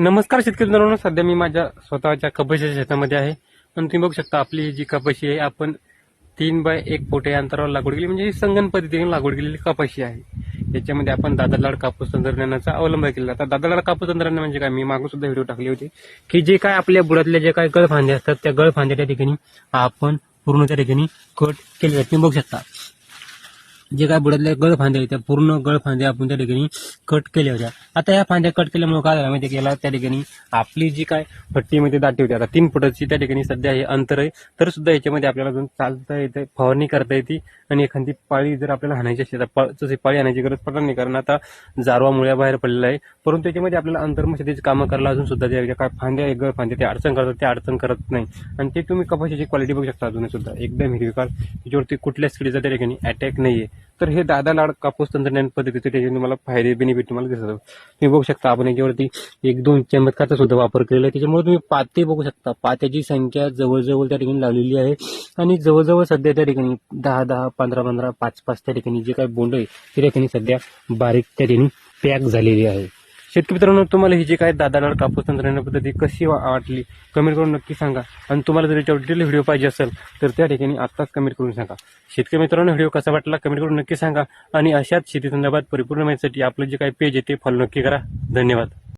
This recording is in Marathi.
नमस्कार शेतकरी मित्रांनो सध्या मी माझ्या स्वतःच्या कपाशीच्या शेतामध्ये आहे. आणि तुम्ही बघू शकता आपली जी कपाशी आहे आपण तीन बाय एक फुटे अंतरावर लागवड केली. म्हणजे ही संगण पद्धतीने लागवड केलेली कपाशी आहे. याच्यामध्ये आपण दादालाड कापूस तंत्रज्ञानाचा अवलंब केला आता दादालाड कापूस तंत्रज्ञान म्हणजे काय? मी मागून सुद्धा व्हिडिओ टाकले होते. की जे काय आपल्या बुडातले जे काय गळफांदे असतात त्या गळफांद्या त्या ठिकाणी आपण पूर्ण त्या ठिकाणी कट केले तुम्ही बघू शकता. जे काय बुडातल्या गळफांद्या आहेत त्या पूर्ण गळफांद्या आपण त्या ठिकाणी कट केल्या होत्या. आता या फांद्या कट केल्यामुळे काय झालं माहिती गेला त्या ठिकाणी आपली जी काय पट्टीमध्ये दाटी होती आता तीन फुटाची त्या ठिकाणी सध्या हे अंतर आहे. तर सुद्धा याच्यामध्ये आपल्याला अजून चालता येते फवारणी करता येते आणि एखादी पाळी जर आपल्याला हाणायची असेल तर तशी पाळी हाणायची गरज पडणार नाही. कारण आता जारवा मुळ्या बाहेर पडलेला आहे. परंतु त्याच्यामध्ये आपल्याला अंतर्मशतीची कामं करायला अजून सुद्धा त्या ज्या काय फांद्या एक फांदे फांद्या ते अडचण करतात ते अडचण करत नाही. आणि ते तुम्ही कपाशीची क्वालिटी बघू शकता अजून सुद्धा. एकदम हिरवीकार त्याच्यावरती कुठल्याच किडीचा त्या ठिकाणी अटॅक आहे तर हे दादा लाड कापूस तंत्रज्ञान पद्धतीचे त्याचे तुम्हाला फायदे बेनिफिट तुम्हाला दिसत तुम्ही बघू शकता आपण याच्यावरती एक दोन चमत्कारचा सुद्धा वापर केलेला आहे. त्याच्यामुळे तुम्ही पाते बघू शकता. पात्याची संख्या जवळजवळ त्या ठिकाणी लावलेली आहे. आणि जवळजवळ सध्या त्या ठिकाणी दहा दहा पंधरा पंधरा पाच पाच त्या ठिकाणी जे काही बोंड आहे त्या ठिकाणी सध्या बारीक त्या ठिकाणी पॅक झालेली आहे. शेतकरी मित्रांनो तुम्हाला ही जी काय दादालाड कापूस तंत्रज्ञान पद्धती कशी वा- वाटली कमेंट करून नक्की सांगा. आणि तुम्हाला जर याच्यावर डिटेल व्हिडिओ पाहिजे असेल तर त्या ठिकाणी आत्ताच कमेंट करून सांगा. शेतकरी मित्रांनो व्हिडिओ कसा वाटला कमेंट करून नक्की सांगा. आणि अशाच शेती संदर्भात परिपूर्ण माहितीसाठी आपलं जे काही पेज आहे ते फॉलो नक्की करा. धन्यवाद.